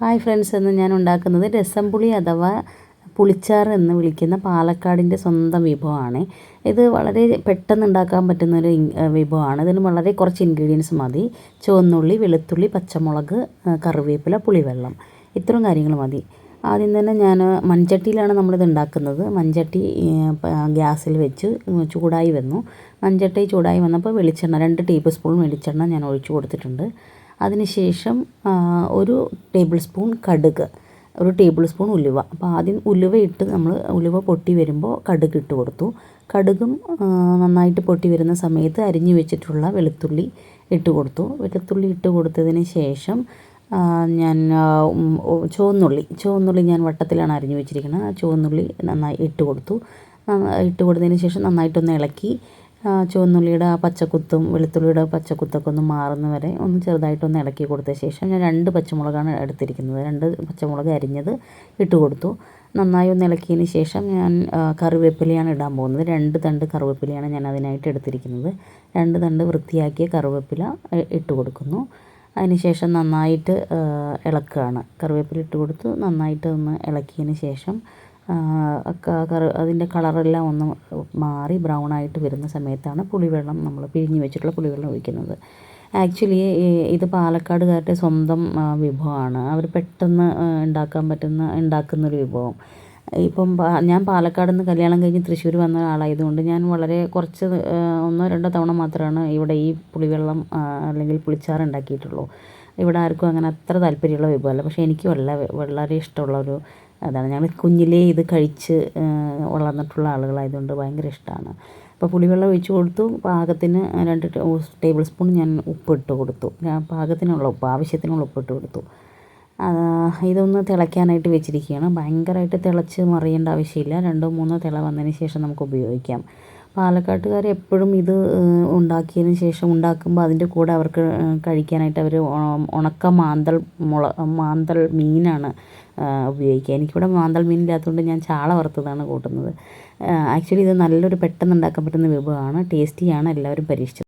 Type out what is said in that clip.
Hi friends എന്ന് ഞാൻ ഉണ്ടാക്കുന്നത് രസംപുളി അഥവാ പുളിച്ചാർ എന്ന് വിളിക്കുന്ന പാലക്കാടിന്റെ സ്വന്തം വിഭവമാണ്. ഇത് വളരെ പെട്ടെന്ന് ഉണ്ടാക്കാൻ പറ്റുന്ന ഒരു വിഭവമാണ്. ഇതിന് വളരെ കുറച്ച് ഇൻഗ്രീഡിയൻസ് മതി. ചുവന്നുള്ളി വെളുത്തുള്ളി പച്ചമുളക് കറിവേപ്പില പുളിവെള്ളം. ഇത്രയും കാര്യങ്ങൾ മതി. ആദ്യം തന്നെ ഞാൻ മൺചട്ടിയിലാണ് നമ്മളിത് ഉണ്ടാക്കുന്നത്. മൺചട്ടി ഗ്യാസിൽ വെച്ച് ചൂടായി വന്നു. മൺചട്ടി ചൂടായി വന്നപ്പോൾ വെളിച്ചെണ്ണ രണ്ട് ടേബിൾ സ്പൂൺ വെളിച്ചെണ്ണ ഞാൻ ഒഴിച്ചു കൊടുത്തിട്ടുണ്ട്. അതിനുശേഷം ഒരു ടേബിൾ സ്പൂൺ കടുക് ഒരു ടേബിൾ സ്പൂൺ ഉലുവ. അപ്പോൾ ആദ്യം ഉലുവ ഇട്ട് നമ്മൾ ഉലുവ പൊട്ടി വരുമ്പോൾ കടുക് ഇട്ട് കൊടുത്തു. കടുകും നന്നായിട്ട് പൊട്ടി വരുന്ന സമയത്ത് അരിഞ്ഞു വെച്ചിട്ടുള്ള വെളുത്തുള്ളി ഇട്ട് കൊടുത്തു. വെളുത്തുള്ളി ഇട്ട് കൊടുത്തതിന് ശേഷം ഞാൻ ചുവന്നുള്ളി. ചുവന്നുള്ളി ഞാൻ വട്ടത്തിലാണ് അരിഞ്ഞു വെച്ചിരിക്കുന്നത് ആ ചുവന്നുള്ളി നന്നായി ഇട്ട് കൊടുത്തു. ഇട്ട് കൊടുത്തതിന് ശേഷം നന്നായിട്ടൊന്ന് ഇളക്കി ചുവന്നുള്ളിയുടെ ആ പച്ചക്കുത്തും വെളുത്തുള്ളിയുടെ പച്ചക്കുത്തൊക്കെ ഒന്ന് മാറുന്ന വരെ ഒന്ന് ചെറുതായിട്ടൊന്ന് ഇളക്കി കൊടുത്ത ശേഷം ഞാൻ രണ്ട് പച്ചമുളകാണ് എടുത്തിരിക്കുന്നത്. രണ്ട് പച്ചമുളക് അരിഞ്ഞത് ഇട്ട് കൊടുത്തു. നന്നായി ഒന്ന് ഇളക്കിയതിന് ശേഷം ഞാൻ കറിവേപ്പിലയാണ് ഇടാൻ പോകുന്നത്. രണ്ട് തണ്ട് കറിവേപ്പിലയാണ് ഞാൻ അതിനായിട്ട് എടുത്തിരിക്കുന്നത്. രണ്ട് തണ്ട് വൃത്തിയാക്കിയ കറിവേപ്പില ഇട്ട് കൊടുക്കുന്നു. അതിനുശേഷം നന്നായിട്ട് ഇളക്കുകയാണ്. കറിവേപ്പില ഇട്ട് കൊടുത്ത്. നന്നായിട്ട് ഒന്ന് ഇളക്കിയതിന് ശേഷം അതിന്റെ കളറെല്ലാം ഒന്ന് മാറി ബ്രൗൺ ആയിട്ട് വരുന്ന സമയത്താണ് പുളിവെള്ളം നമ്മൾ പിഴിഞ്ഞ് വെച്ചിട്ടുള്ള പുളിവെള്ളം ഒഴിക്കുന്നത്. ആക്ച്വലി ഇത് പാലക്കാടുകാരുടെ സ്വന്തം വിഭവമാണ്. അവർ പെട്ടെന്ന് ഉണ്ടാക്കാൻ പറ്റുന്ന ഉണ്ടാക്കുന്നൊരു വിഭവം. ഇപ്പം ഞാൻ പാലക്കാട് നിന്ന് കല്യാണം കഴിഞ്ഞ് തൃശ്ശൂർ വന്ന ആളായതുകൊണ്ട് ഞാൻ വളരെ കുറച്ച് ഒന്നോ രണ്ടോ തവണ മാത്രമാണ് ഇവിടെ ഈ പുളിവെള്ളം അല്ലെങ്കിൽ പുളിച്ചാറ് ഉണ്ടാക്കിയിട്ടുള്ളൂ. ഇവിടെ ആർക്കും അങ്ങനെ അത്ര താല്പര്യമുള്ള വിഭവമല്ല. പക്ഷേ എനിക്ക് വളരെ വളരെ ഇഷ്ടമുള്ള ഒരു അതാണ്. ഞങ്ങൾ കുഞ്ഞിലേ ഇത് കഴിച്ച് വളർന്നിട്ടുള്ള ആളുകളായതുകൊണ്ട് ഭയങ്കര ഇഷ്ടമാണ് അപ്പോൾ പുളിവെള്ളം ഒഴിച്ച് കൊടുത്തു. പാകത്തിന് രണ്ട് ടേബിൾ സ്പൂൺ ഞാൻ ഉപ്പിട്ട് കൊടുത്തു. പാകത്തിനുള്ള ഉപ്പ് ആവശ്യത്തിനുള്ള ഉപ്പിട്ട് കൊടുത്തു. ഇതൊന്ന് തിളയ്ക്കാനായിട്ട് വെച്ചിരിക്കുകയാണ്. ഭയങ്കരമായിട്ട് തിളച്ച് മറിയേണ്ട ആവശ്യമില്ല. രണ്ടോ മൂന്നോ തിള വന്നതിന് ശേഷം നമുക്ക് ഉപയോഗിക്കാം. പാലക്കാട്ടുകാർ എപ്പോഴും ഇത് ഉണ്ടാക്കിയതിന് ശേഷം ഉണ്ടാക്കുമ്പോൾ അതിന്റെ കൂടെ അവർക്ക് കഴിക്കാനായിട്ട് അവർ ഉണക്ക മാന്തൽ മുള മാന്തൽ മീനാണ് ഉപയോഗിക്കുക. എനിക്കിവിടെ മാന്തൽ മീൻ ഇല്ലാത്തതുകൊണ്ട് ഞാൻ ചാള വറുത്തതാണ് കൂട്ടുന്നത്. ആക്ച്വലി ഇത് നല്ലൊരു പെട്ടെന്ന് ഉണ്ടാക്കാൻ പറ്റുന്ന വിഭവമാണ് ടേസ്റ്റിയാണ് എല്ലാവരും പരീക്ഷിച്ചത്.